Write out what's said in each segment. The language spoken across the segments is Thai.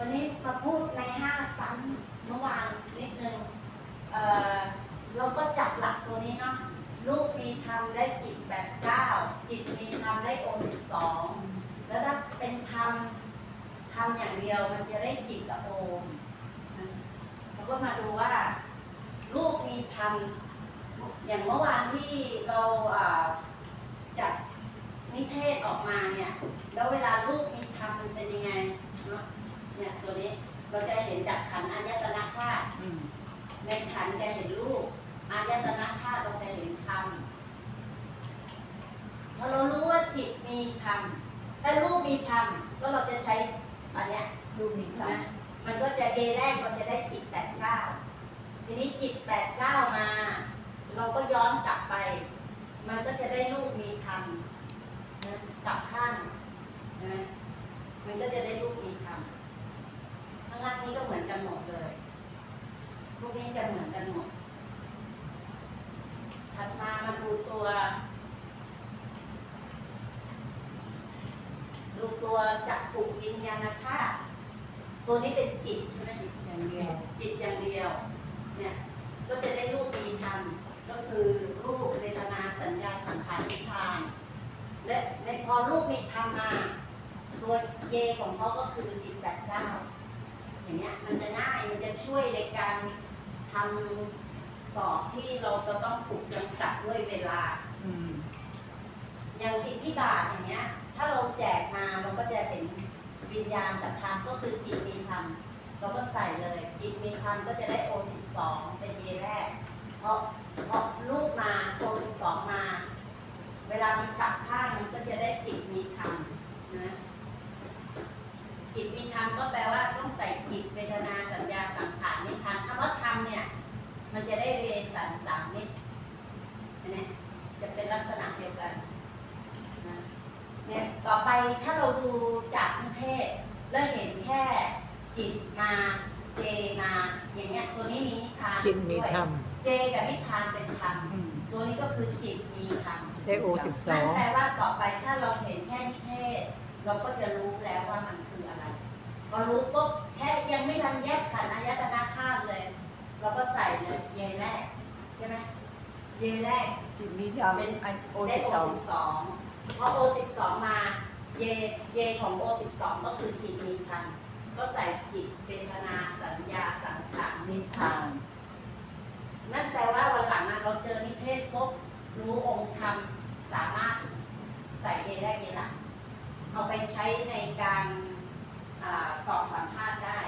วันนี้มาพูดในห้าซ้ำเมื่อวานนิดนึงเอ่อเราก็จับหลักตัวนี้เนาะลูกมีธรรมได้จิตแบบเก้าจิตมีธรรมได้โอสิบสองแล้วถ้าเป็นธรรมธรรมอย่างเดียวมันจะได้จิตกับโอนะเราก็มาดูว่าลูกมีธรรมอย่างเมื่อวานที่เราอ่าจัดนิเทศออกมาเนี่ย แล้วเวลาลูกมีธรรมมันเป็นยังไงเนาะ เนี่ยตัวนี้เราจะเห็นจากขันธ์อายตนะธาตุอืมในขันธ์จะเห็นรูปอายตนะธาตุเราจะเห็นธรรมพอเรารู้ว่าจิตมีธรรมถ้ารูปมีธรรมก็เราจะใช้อันเนี้ยลูกมีธรรมนะมันก็จะเอแรกมันจะได้จิตแปดเก้าทีนี้จิตแปดเก้ามา เราก็ย้อนกลับไป มันก็จะได้รูปมีธรรมนะกลับข้างนะมันก็จะได้รูปมีธรรมข้างล่างนี้ก็เหมือนกันหมดเลยพวกนี้จะเหมือนกันหมด ถัดมามาดูตัว ดูตัวจักขุวิญญาณธาตุตัวนี้เป็นจิตใช่ไหมอย่างเดียว จิตอย่างเดียว เนี่ย ก็จะได้รูปมีธรรมก็คือรูปเวทนาสัญญาสังขารนิพพาน และในพอรูปมีธรรมมา ตัวเยของเขาก็คือจิตแบบเก้า อย่างเงี้ยมันจะง่ายมันจะช่วยในการทำสอบที่เราจะต้องถูกจำกัดด้วยเวลา อืมอย่างอิทธิบาทอย่างเงี้ย ถ้าเราแจกมาเราก็จะเห็นวิญญาณกับธรรมก็คือจิตมีธรรมเราก็ใส่เลย จิตมีธรรมก็จะได้โอสิบสองเป็นเยแรก เพราะเพราะลูกมาโอสิบสองมา เวลามันกลับข้างมันก็จะได้จิตมีธรรมนะ จิตมีธรรมก็แปลว่าต้องใส่จิตเวทนาสัญญาสังขารนิพพานคำว่าธรรมเนี่ย มันจะได้เรสันสามนิดอันเนี้ยจะเป็นลักษณะเดียวกันนะเนี่ยต่อไปถ้าเราดูจากนิเทศ แล้วเห็นแค่จิตมาเจมาอย่างเงี้ยตัวนี้มีนิทานจิตมีด้วยธรรมเจกับนิทานเป็นธรรมอืมตัวนี้ก็คือจิตมีธรรมได้โอสิบสอนั่นงแปลว่าต่อไปถ้าเราเห็นแค่นิเทศ เราก็จะรู้แล้วว่ามันคืออะไรพอรู้ปุ๊บแค่ยังไม่ทันแยกขันธ์อายตนะธาตุเลย เราก็ใส่เลยเยแรกใช่ไหมเยแรกจิตมีธรรมเป็นโอได้สิบโอสองสิบสองพอโอสิบสองมาเยเยของโอสิบสองก็คือจิตมีธรรมก็ใส่จิตเวทนาสัญญาสังขารนินิพพพาพานนนั่นแปลว่าวันหลังอะเราเจอนิเทศปุ๊บรู้องค์ธรรมสามารถใส่เยได้เยหลัง เอาไปใช้ในการอาสอบสัมภาษณ์ได้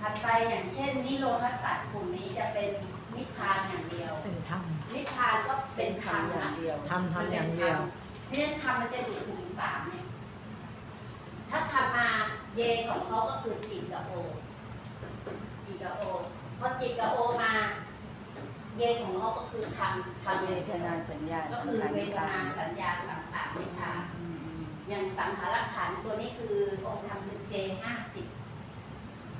ถัดไปอย่างเช่น นิโรธสัตว์กลุ่มนี้จะเป็นนิพพานอย่างเดียว เป็นธรรมนิพพานก็เป็นธรรมอย่านะงเดียวทำทำอย่างเดียวเพราะฉะนั้นธรรมมันจะอยู่กลุ่มสามเนี่ย ถ้าทำมาเยของเขาก็คือจิตกับโอจิตกับโอพอจิตกับโอมาเยของเขาก็คือธรรมธรรมเวเยทนาสัญญา ก็คือเวทนาสัญญาสังขารนิพพาน อืมอืมอย่างสังขารขันธ์ตัวนี้คือองค์ธรรมคือเจห้าสิบ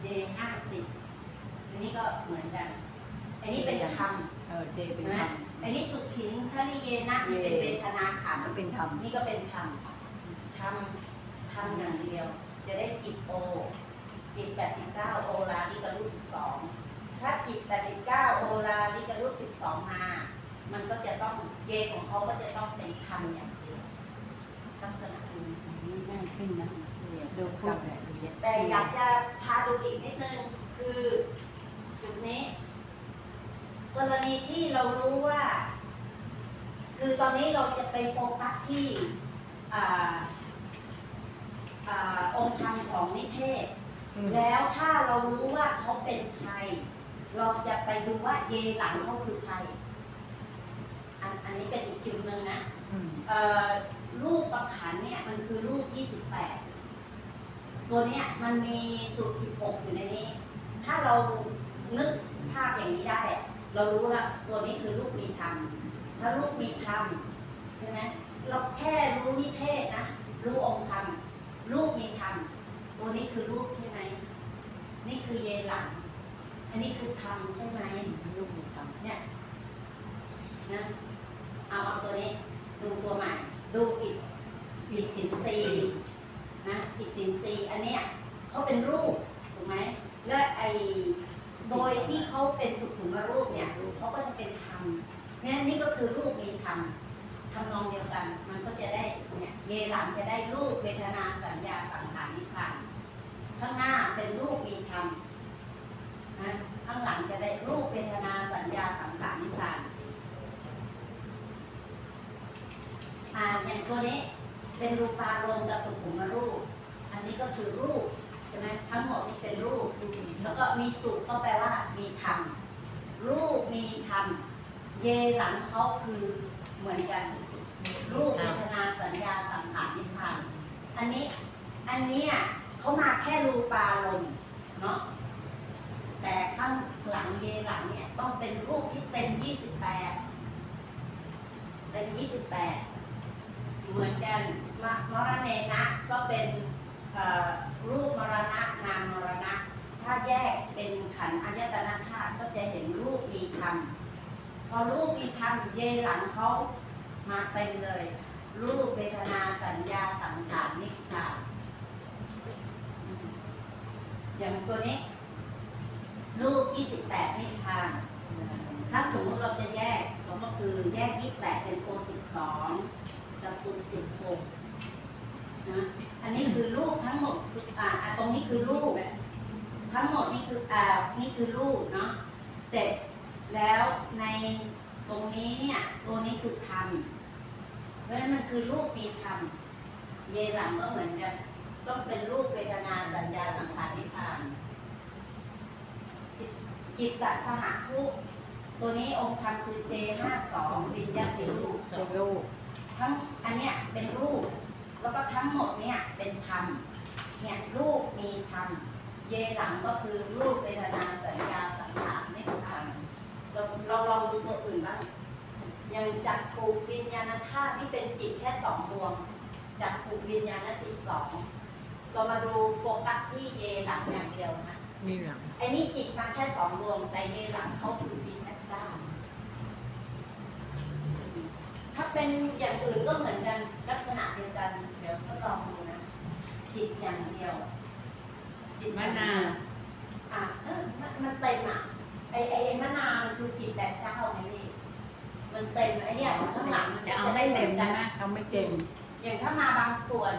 เจห้าสิบอันนี้ก็เหมือนกัน อันนี้เป็นธรรมเออเจเป็นใช่ไหมธรรมอันนี้สุขินทนิเยนะนี่เป็นเวทนาขันธ์มันเป็นธรรมนี่ก็เป็นธรรมทำทำอย่างเดียว จะได้จิตโอ จิต89โอลานี่กับรูป12ถ้าจิต89โอลานี่กับรูป12มา มันก็จะต้องเยของเขาก็จะต้องเป็นธรรมอย่างเดียว ลักษณะนี้นี่ง่ายขึ้นนะเนี่ยดูพูดแบบนี้แต่อยากจะพาดูอีกนิดนึงคือจุดนี้ กรณีที่เรารู้ว่า คือตอนนี้เราจะไปโฟกัสที่อ่าอ่าองค์ธรรมของนิเทศอืมแล้วถ้าเรารู้ว่าเขาเป็นใคร เราจะไปดูว่าเยหลังเขาคือใคร อันอันนี้เป็นอีกจุดหนึ่งนะอืมเอ่อ รูปประขันเนี่ยมันคือรูป 28 ตัวเนี้ยมันมีสูตร 16 อยู่ในนี้ ถ้าเรานึกภาพอย่างนี้ได้ เรารู้ละตัวนี้คือรูปมีธรรม ถ้ารูปมีธรรมใช่ไหมเราแค่รู้นิเทศนะ รู้องค์ธรรม รูปมีธรรม ตัวนี้คือรูปใช่ไหม นี่คือเยหลัง อันนี้คือธรรมใช่ไหมลูกมีธรรมเนี่ยนะเอาเอาตัวนี้ดูตัวใหม่ ดูอิดอิดสินซีนะอิดสินซีอันเนี้ยเขาเป็นรูปถูกไหมและไอโดยที่เขาเป็นสุขุมรูปเนี่ยเขาก็จะเป็นธรรมงั้นนี่ก็คือรูปมีธรรมทำนองเดียวกัน มันก็จะได้เนี่ยเยหลังจะได้รูปเวทนาสัญญาสังขารนิพพานข้างหน้าเป็นรูปมีธรรมนะข้างหลังจะได้รูปเวทนาสัญญาสังขารนิพพาน อ่าอย่างตัวนี้เป็นรูปารมณ์กับสุขุมรูป อันนี้ก็คือรูปใช่ไหมทั้งหมดนี่เป็นรูป แล้วก็มีสุก็แปลว่ามีธรรม รูปมีธรรม เยหลังเขาคือเหมือนกัน รูปเวทนาสัญญาสังขารนิพพาน อันนี้ อันนี้เขามาแค่รูปารมณ์เนาะ แต่ข้างหลังเยหลังเนี่ยต้องเป็นรูปที่เต็มยี่สิบแปดเต็มยี่สิบแปด เหมือนกันมมรณเนะก็เป็นรูปมรณะนามมรณะ ถ้าแยกเป็นขันธ์อายตนะธาตุก็จะเห็นรูปมีธรรมพอรูปมีธรรมเยหลังเขามาเต็มเลย รูปเวทนาสัญญาสังขารนิพพานอืมอย่างตัวนี้ รูป 28 นิพพานถ้าสมมติเราจะแยกเราก็คือแยก 28 เป็นโอ12 กับสู16นะ อันนี้คือรูปทั้งหมดคืออ่าตรงนี้คือรูปทั้งหมดนี่คืออ่านี่คือรูปเนาะ เสร็จแล้วในตรงนี้เนี่ย ตัวนี้คือธรรมเพราะฉะนั้นมันคือรูปมีธรรม เยหลังก็เหมือนกัน ต้องเป็นรูปเวทนาสัญญาสังขารนิพพาน จิตตสหรูปตัวนี้องค์ธรรมคือเจห้าสองวิญญาติรูปเป็นรูป ทั้งอันเนี้ยเป็นรูป แล้วก็ทั้งหมดเนี่ยเป็นธรรม เนี่ยรูปมีธรรม เยหลังก็คือรูปเวทนาสัญญาสังขารนิพพานเราเราลองดูตัวอื่นบ้างอย่างจักขูวิญญาณธาตุที่เป็นจิตแค่สองดวงจักขูวิญญาณจิตสอง เรามาดูโฟกัสที่เยหลังอย่างเดียวนะมีหลังไอ้นี่จิตมาแค่สองดวงแต่เยหลังเขาคือจิตแปดด้าน ถ้าเป็นอย่างอื่นก็เหมือนกันลักษณะเดียวกัน เดี๋ยวก็ลองดูนะจิตอย่างเดียวจิตมะนาวอะเออมันมันเต็มอะไอ้ไอ้ไอ้มะนาวมันคือจิตแปดเก้าไงพี่มันเต็มไอ้เนี่ยข้างหลังมันจะเอาจะไม่ได้เหมืเต็อมนกัใช่นไหมทำไม่เต็ม อย่างถ้ามาบางส่วน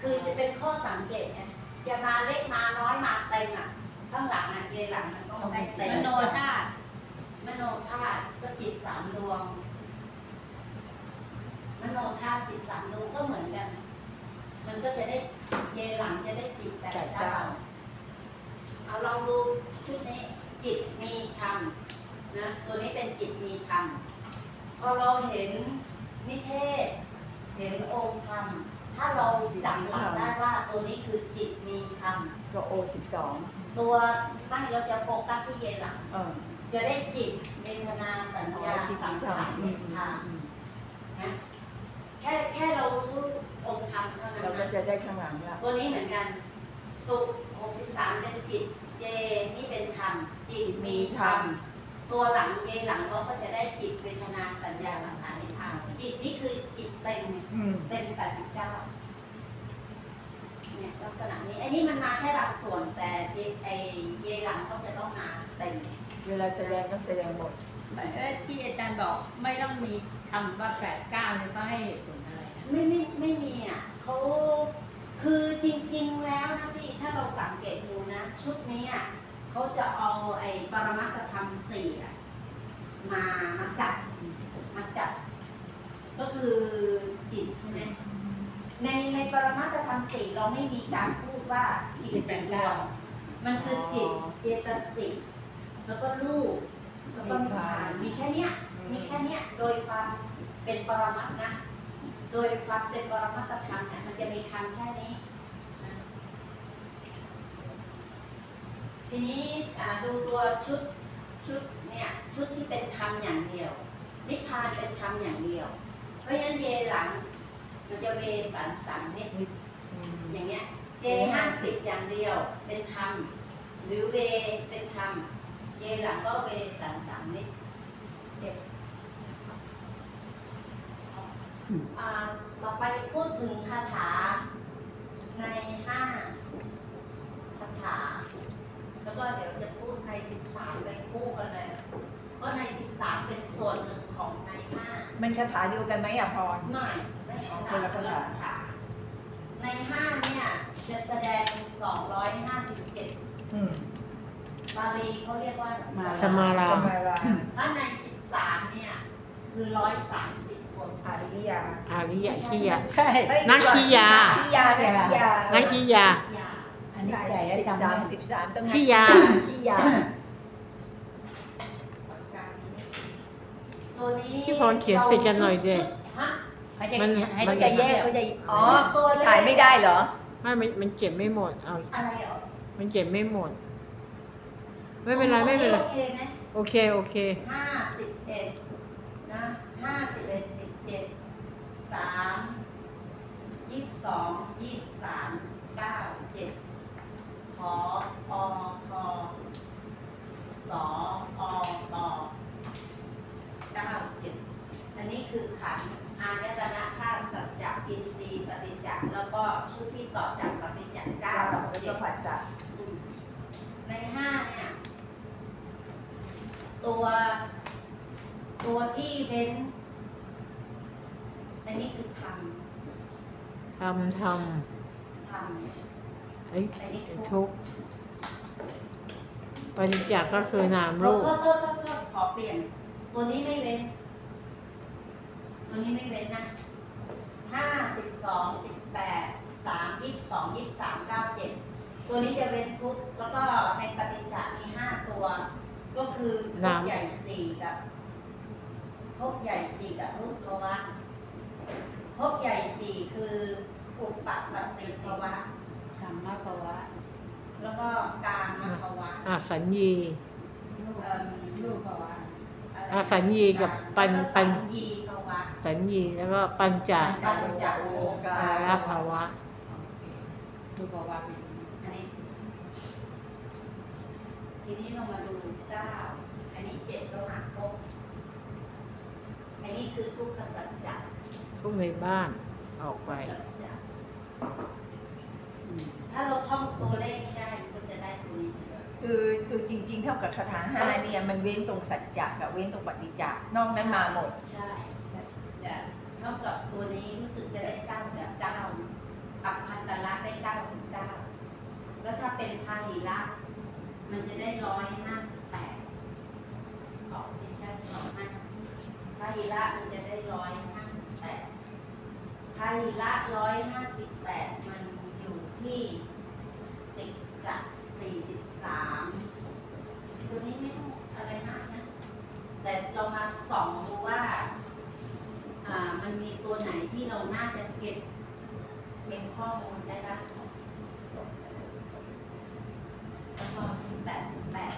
คือจะเป็นข้อสังเกตไงจะมาเล็กมาน้อยมาเต็มอะข้างหลังอะเยหลังมันต้องได้เต็มมโนธาตุมโนธาตุก็จิตสามดวง มโนธาตุจิตสามดวงก็เหมือนกัน มันก็จะได้เยหลังจะได้จิตแปดแปดเก้าเก้าเอาลองดูชุดนี้จิตมีธรรมนะตัวนี้เป็นจิตมีธรรมพอเราเห็นนิเทศ เห็นองค์ธรรม ถ้าเราจับหลักได้ว่าตัวนี้คือจิตมีธรรมก็โอสิบสองตัวไม่เราจะโฟกัสที่เยหลังเออจะได้จิตเวทนาสัญญาสังขารนิพพานนะ แค่แค่เรารู้องค์ธรรมเท่านั้นเราก็นะจะได้ข้างหลังละตัวนี้เหมือนกัน สุข63เป็นจิต เจนี่เป็นธรรม จิตมีธรรม ตัวหลังเยหลังเราก็จะได้จิตเวทนาสัญญาสังขารนิพพานจิตนี่คือจิตเต็มอืมเต็ม89เนี่ยลักษณะนี้ไอ้นี่มันมาแค่บางส่วนแต่เยไอเยหลังเขาจะต้องมาเต็ม เวลาแสดงต้องแสดงหมด เอ้ยที่อาจารย์บอกไม่ต้องมี คำว่าแปดเก้าเนี่ยก็ให้เหตุผลอะไรนะไม่ไม่ไม่มีอะเขาคือจริงๆแล้วนะพี่ถ้าเราสังเกตดูนะ ชุดนี้อะเขาจะเอาไอ้ปรมัตถธรรมสี่อะมามาจัดมาจัด ก็คือจิตใช่ไหมในในปรมัตถธรรมสี่เราไม่มีการพูดว่าจิตเป็นดวงมันคือจิตเจตสิกแล้วก็รูปแล้วก็นิพพานมีแค่เนี้ย มีแค่เนี้ยโดยความเป็นปรมัตนะ โดยความเป็นปรมัตธรรมเนี่ยมันจะมีคำแค่นี้นะทีนี้ดูตัวชุดชุดเนี่ยชุดที่เป็นธรรมอย่างเดียวนิพพานเป็นธรรมอย่างเดียว เพราะฉะนั้นเยหลัง มันจะเวสันสันนิดอืมอย่างเงี้ยเจห้าสิบอย่างเดียวเป็นธรรมหรือเวเป็นธรรมเยหลังก็เวสันสันนิดเด็ก อ่าต่อไปพูดถึงคาถาในห้าคก็เดี๋ยวจะพูดใน13ไปคู่กันเลย เพราะใน13เป็นส่วนหนึ่งของใน5มันคาถาเดียวกันไหมอะพรไม่ไม่อ๋อขคนละนาดขนาดค่ะใน5เนี่ยจะแสดง257อืมบาลีเขาเรียกว่าสมารา สมาราถ้าใน13เนี่ยคือ130คน อาริยาอาริยะขี้ยะใช่เอ้ยนักขี้ยาขี้ยา นักขี้ยานักขี้ยายา อันนี้ใหญ่แล้วสิบจำสามได้สิบสามต้องขี้ยา ขี้ยาปากกานี้ตัวนี้พี่พรเขียนติดกันหน่อยดิ ฮะเขาจะมันให้มัเขานจะแยกเขาจะอ๋อตัวเลขถ่ายไม่ได้เหรอ ไม่มันมันเก็บไม่หมดเอาอะไรเหรอมันเก็บไม่หมด ไม่เป็นไรไม่เป็นไรโอเคไหมโอเคโอเค ห้าสิบเอ็ดนะห้าสิบเอ็ดสิบ เจ็ดสามยี่สิบสองยี่สามเก้าเจ็ดขออทอสออตอเก้าเจ็ดอันนี้คือขันอายตนะธาตุสัจจะอินทรีย์ปฏิจจ์แล้วก็ชุดที่ต่อจากปฏิจจ์เก้าเจ็ดผัสสะในห้าเนี่ยตัวตัวที่เว้น อันนี้คือททำทำทำไอ้ำอันนี้ทุกทุกข์ปฏิจจ์ก็คือนามโทรูษปโทษโทษโทษโทษขอเปลี่ยน ตัวนี้ไม่เว้น ตัวนี้ไม่เว้นนะห้าสิบสองสิบแปดสามยี่สิบสองยี่สิบสามเก้าเจ็ดตัวนี้จะเว้นทุกข์แล้วก็ในปฏิจจ์มีห้าตัว ก็คือภพใหญ่สี่กับภพใหญ่สี่กับรูปภาวะ ภพใหญ่สี่คืออุปปัตติภาวะธรรมะภาวะแล้วก็กามภาวะอาสัญญีรูปเอ่อรูปภาวะอะไรอาสัญญีกับปัญแล้วก็ปัสัญญญีภาวะสัญญีแล้วก็ปัญจปัญจโลกาการภาวะ รูปภาวะเป็นอันนี้ทีนี้เรามาดูเก้าอันนี้เจ็ดเราหาครบอันนี้คือทุกขสัจจะ ทุกในบ้านออกไปสัจจะถ้าเราท่องตัวเลขนี้ได้มันก็จะได้ตัวนี้ไปเลยคือคือจริง ๆ เท่ากับคาถาห้าเนี่ยมันเว้นตรงสัจจะกับเว้นตรงปฏิจจ์นอกนั้นมาหมด ใช่แต่เท่ากับตัวนี้รู้สึกจะได้เก้าสิบเก้าอัพพันตละได้เก้าสิบเก้าแล้วถ้าเป็นพาหิระมันจะได้ร้อยห้าสิบแปดสองสี่ใช่สองห้าพาหิระมันจะได้ร้อยห้าสิบแปด พาหิระร้อยห้าสิบแปดมันอยู่ที่ติดกับสี่สิบสามตัวนี้ไม่ต้องอะไรมากนะ แต่เรามาส่องดูว่า อ่า มันมีตัวไหนที่เราน่าจะเก็บเป็นข้อมูลได้บ้างแล้วก็สิบแปดสิบแปด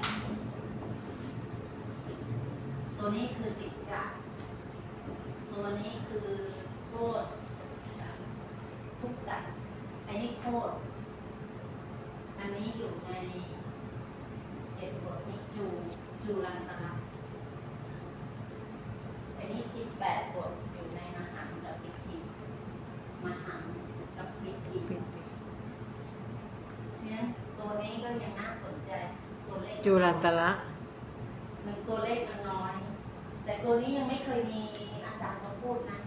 ตัวนี้คือติดกะตัวนี้คือโคต รทุกกะอันนี้โคตรอันนี้อยู่ในเจ็ดบทนี้จูจูรันตระอันนี้สิบแปดบทอยู่ในมหันต์กับปิติมหันต์กับปิติเพราะฉะนั้นตัวนี้ก็ยังน่าสนใจตัวเลขจุลันตระมันตัวเลขมันน้อย แต่ตัวนี้ยังไม่เคยมีอาจารย์เขาพูดนะ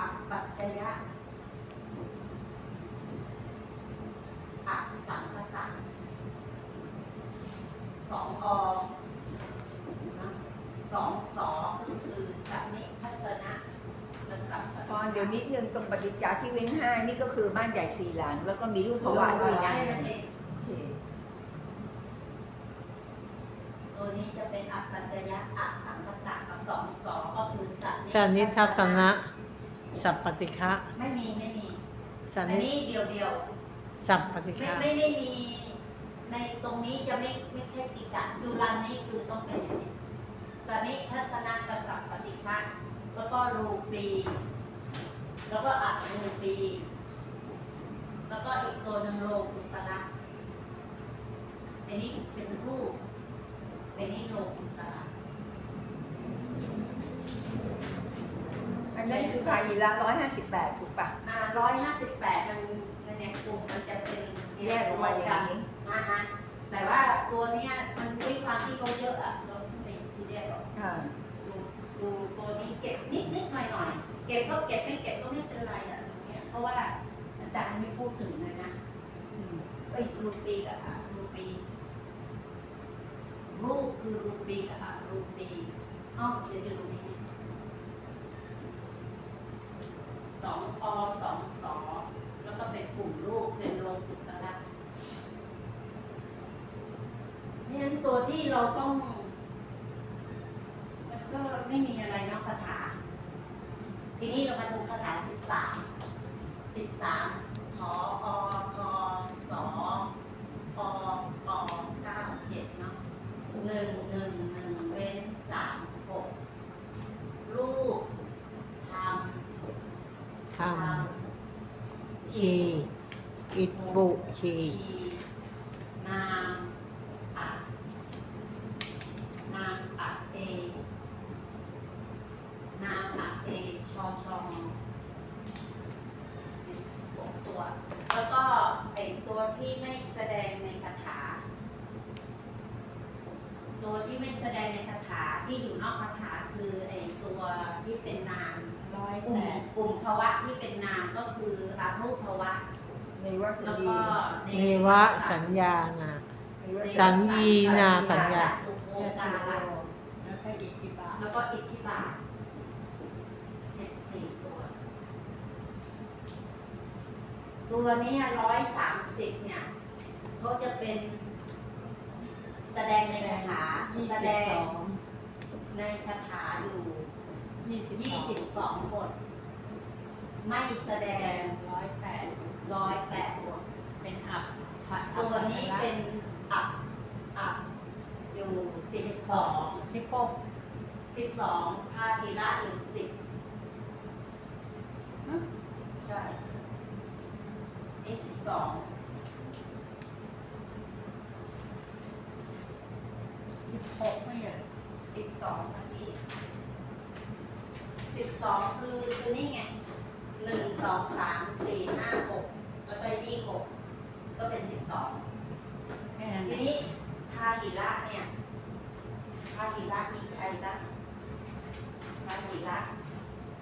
อัปปัจจยะ อักสังคตะสองอนะสองสอก็คือสัมนิพัสนะประสัมพรเดี๋ยวนิดนึงตรงปฏิจจ์ที่เว้นห้านี่ก็คือบ้านใหญ่สี่หลัง แล้วก็มีรูปภาวะด้วยนะแค่นั้นเองโอเคตัวนี้จะเป็นอัปปัจจยะอักสังคตะสองสอก็คือสัมสันนิทัศนะ สัพปติฆะไม่มี ไม่มีสันอันนินี้เดียวเดียว สัพปฏิไม่ฆะไม่ได้มี ในตรงนี้จะไม่ไม่ใช่ติกะจุลันนี่คือต้องเป็นอย่างนี้สนิทัศนกสัพปฏิฆะแล้วก็รูปี แล้วก็อัดรูปี แล้วก็อีกตัวหนึ่งโลกุตระอันนี้เป็นรูปอันนี้โลกุตระ อันนั้นคือพายิระร้อยห้าสิบแปดถูกปะอ่าร้อยห้าสิบแปดมันในกลุ่มมันจะเป็นแยกออกมาอย่างนี้อ่าฮะแต่ว่าตัวเนี้ยมันด้วยความที่เขาเยอะอะเราไม่ซีเรียสหรอกค่ะดูดูตัวนี้เก็บนิดนิดหน่อยหน่อยเก็บก็เก็บไม่เก็บก็ไม่เป็นไรอะอย่างเงี้ยเพราะว่าอาจารย์ไม่พูดถึงเลยนะอืมเอ้ยรูปีกับอะรูปีรูปคือรูปีกับอะรูปีอ้าวเขียนอยู่ตรงนี้ สองอสองสอแล้วก็เป็นกลุ่มรูปเป็นโลกุตระเพราะฉะนั้นตัวที่เราต้อง มันก็ไม่มีอะไรนอกคาถา ทีนี้เรามาดูคาถาสิบสามสิบสามขออทอสอปอปอเก้าเจ็ดเนาะหนึ่งหนึ่งหนึ่งเว้นสามหกรูปท ธรรมชี อิปุชี นามอะนามอะเอ นามอะเอชอชองหกตัว แล้วก็ไอตัวที่ไม่แสดงในคาถา ตัวที่ไม่แสดงในคาถาที่อยู่นอกคาถาคือไอตัวที่เป็นนาม ร้อย ก ลุ่แปมดกลุ่มภาวะที่เป็นนามก็คืออารูปภาวะในวัสแล้วดีก็เนวะสัญญาณาในวัสสัดีญญีนาสัญญา ตุโกเจกาตละโลแล้วก็อิทธิบาทแล้วก็อิทธิบาทเนี่ยสี่ตัว ตัวนี้ร้อยสามสิบเนี่ยเขาจะเป็นแสดงในคาถายี่แสสิบดสงองในคาถาอยู่ยี่สิบยี่สองสิบสองบท ไม่แสดแดงงร้อยแปดร้อยแปดบทเป็นอับผัดตัวนี้เป็นอับอับอยู่สิบสองสิบหกสิบสองพาธีระอยู่สิบใช่นี่สิบสองสิบหกไม่ใช่ สิบสองนะพี่สิบสองคือคือนี่ไงหนึ่ง สองสามสี่ห้าหกแล้วก็นี่หกก็เป็นสิบสองแค่นั้นทีนี้พาหิระเนี่ยพาหิระมีใครบ้างพาหิระ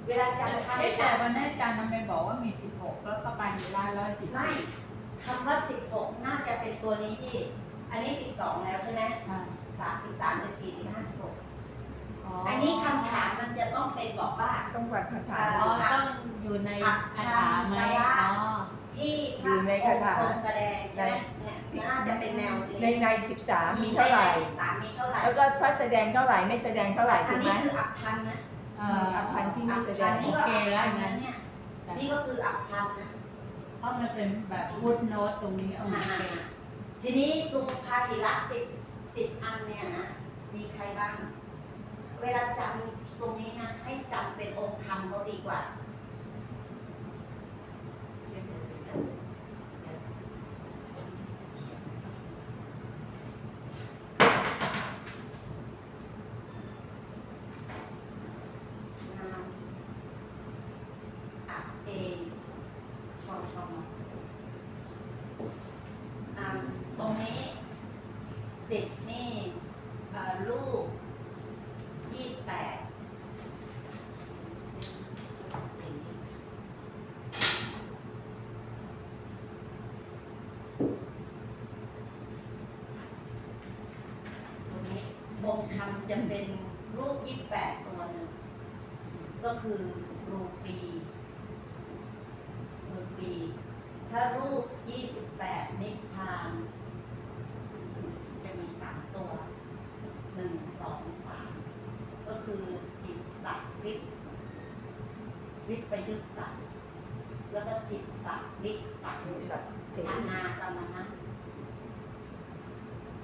เวลาจำพาเอ๊ะหิแต่ระวันนั้นอาจารย์ทำไมบอกว่ามีสิบหกแล้วก็ไปร้อยร้อยสิบไม่คำว่าสิบหกน่าจะเป็นตัวนี้ที่ อันนี้สิบสองแล้วใช่ไหมอ่าสามสิบสามสิบสี่สิบห้าสิบหก อ๋ออัอันนี้คำถามมันจะต้องเป็นบอกว่า ต้องวัดคาถา อ๋อต้องอยู่ในคาถาไหมอ๋อที่พอยู่ระในองคาถาค์ทรงแสดงใช่ไหมเนี่ยน่าจะเป็นแนวในในสิบสามมีเท่าไหร่สิบสามมีเท่าไหร่แล้วก็ถ้าแสดงเท่าไหร่ไม่แสดงเท่าไหร่อัถูนกไหม นี้คืออับพันนะเอ่ออภันที่ไม่แสดง อับพันนี่ก็โอเคแล้วอับพังั้นเนี่ยนี่ก็คืออับพันนะ เพราะมันเป็นแบบฟุตโน้ตตรงนี้เอามาเป็นทีนี้ตรงพาหิระสิบสิบอันเนี่ยนะ มีใครบ้าง เวลาจำตรงนี้นะให้จำเป็นองค์ธรรมเขาดีกว่าเดี๋ยวเดี๋ยวเดี๋ยวเดี๋ยวนามอะเอชอชอม อ่าตรงนี้สิบนี่เอ่อลูกยี่สิบแปดสี่ตรงนี้องค์ธรรม จะเป็นรูปยี่สิบแปดตัวหนึ่งก็คือรูปีรูปี ถ้ารูป28นิพพานจะมี3ตัว1 2 3ก็คือจิตตัดวิปวิปประยุทธ์ตัดแล้วก็จิตตัดวิสังสัตว์เถอนาตมนะ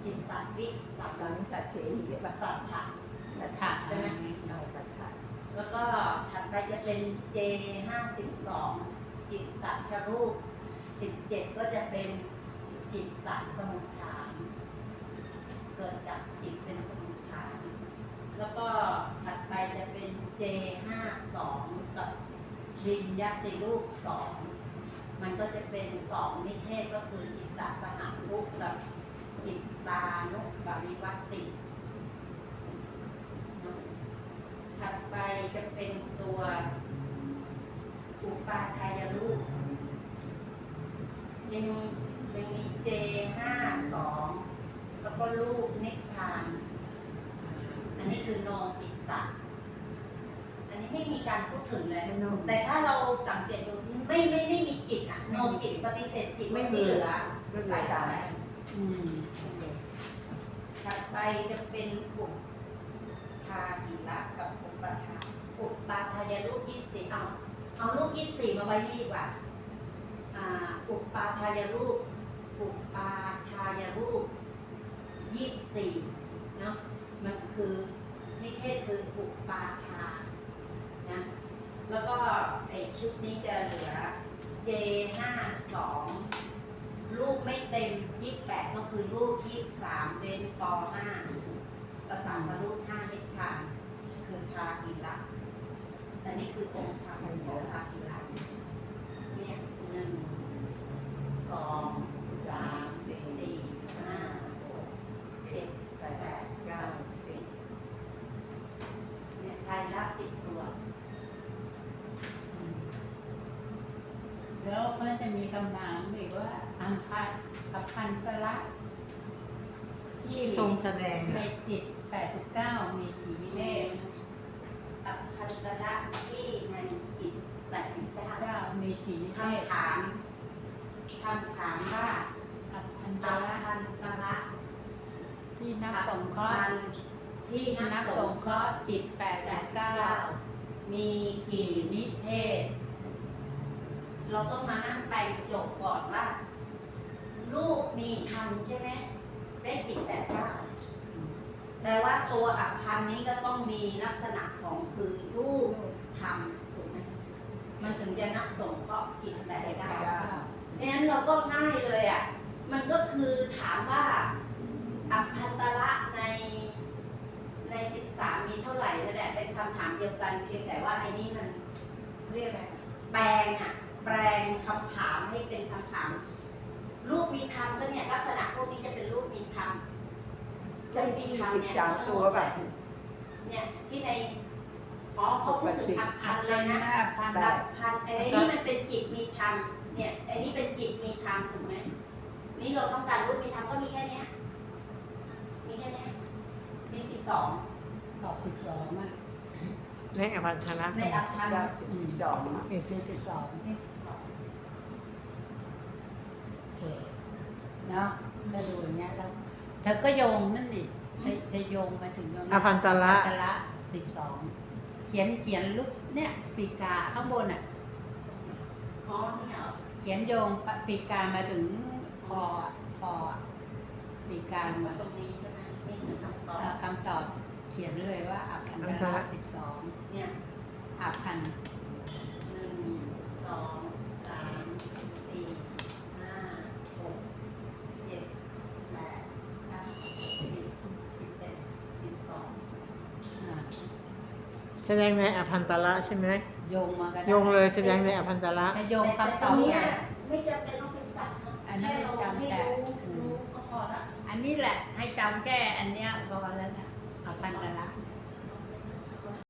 จิตตัดวิสังสังสัตว์เถหิปะสัทธะสัตค่ะถะใช่ไหม เอาสัตถะแล้วก็ถัดไปจะเป็น J 52จิตตชรูป 17 ก็จะเป็นจิตตสมุทฐาน เกิดจากจิตเป็นสมุทฐาน แล้วก็ถัดไปจะเป็น J 52กับวิญญาติรูป 2 มันก็จะเป็น 2 นิเทศก็คือจิตตสหรูปกับ จิตตานุปริวัติเนอะถัดไปจะเป็นตัวอุปาทายรูปยังยังมีเจห้าสองแล้วก็รูปนิพพาน อันนี้คือโนจิตตะ อันนี้ไม่มีการพูดถึงเลย แต่ถ้าเราสังเกตดูไม่ไม่ไม่มีจิตอะโนจิตปฏิเสธจิตไม่เหลือใส่เข้าไป อืมโอเคถัดไปจะเป็นอุปทาหิละกับอุปทาอุปาทายรูปยี่สิบสี่เอาเอารูปยี่สิบสี่มาไว้นี่ดีกว่าอ่า อุปาทายรูป อุปาทายรูปยี่สิบสี่เนาะมันคือนิเทศคืออุปาทานะแล้วก็ไอชุดนี้จะเหลือ J ห้าสอง รูปไม่เต็มยี่แปดก็คือรูปยี่สามเป็นปห้าประสานกับรูปห้านิพพานคือพาหิระอันนี้คือองค์ธรรมของพาหิระเนี่ยหนึ่งสองสามสี่ห้าหกเจ็ดแปดเก้าสิบเนี่ยพาหิระสิบตัว แล้ว ก็จะมีคำถามอีกว่าอันพันอพันสละที่ทรงแสดงในจิต89 มีกี่เลขอภันตระที่ในจิตแปดสิบเก้า9มีกี่เลขคำถามคำถามว่าอพันสอละภันตระที่นักสงเคราะห์ที่ที่นันักกสสงงเคเคราะราะห์ห์จิตแปดสิบเก้า89มีกี่กี่นิเทศ เราต้องมานั่งแปจทย์ก่อนว่ารูปมีธรรมใช่ไหมได้จิตแปดเก้าแปลว่าตัวอักพันนี้ก็ต้องมีลักษณะของคือรูปธรรมถูกไหมมันถึงจะนักสงเคราะห์จิตแปดเก้าเพราะฉะนั้นเราก็ง่ายเลยอะ มันก็คือถามว่าอัพพันตระในในสิบสามมีเท่าไหร่นั่นแหละเป็นคำถามเดียวกันเพียงแต่ว่าไอ้นี่มันเรียกอะไรแปลงอะ แปลงคำถามให้เป็นคำถาม รูปมีธรรมก็เนี่ยลักษณะพวกนี้จะเป็นรูปมีธรรมได้รูปมีที่ธรรมสิบเนี่ยสามตัวแบบเนี่ยที่ในอ๋อเขาพูดถึงอัพพันเลยนะอพันดับพันไอ้นี่มันเป็นจิตมีธรรมเนี่ยไอ้นี่เป็นจิตมีธรรมถูกไหมนี่เราต้องการรูปมีธรรมก็มีแค่เนี้ยมีแค่เนี้ยมีสิบสองตอบ12อะในอภันธนะในอัพพันเก้าสิบสิบสองมีฟิสิบสอง มีสิบสอง โอเค เนาะก็ดูอย่างเงี้ยแล้วเธอก็โยงนั่นดิเธอเธอโยงมาถึงโยงอภันตระ อภันตระสิบสองเขียนเขียนลูกเนี่ยปีกาข้างบนอะ อ๋อนี่เหรอเขียนโยงปีกามาถึงคอคอปีกามาตรงนี้ใช่ไหมนี่คือคำตอบเอ่อคำตอบเขียนเลยว่าอัพันตระสิบสองเนี่ยอัพันหนึ่งสองสามสี่ห้าหกเจ็ดแปดเก้าสิบสิบเอ็ดสิบสอง อ่า แสดงในอภันตระใช่ไหมโยงมากันโยงเลยแสดงในอภันตระให้โยงแต่คำตตรอบงเนี้ไงยไม่จำเป็นต้องเป็นจับนะอันนั้นแค่เราจำให้แต่รู้รู้ก็พอละอันนี้แหละ ให้จำแค่อันเนี้ยพอแล้วนะอภันตระ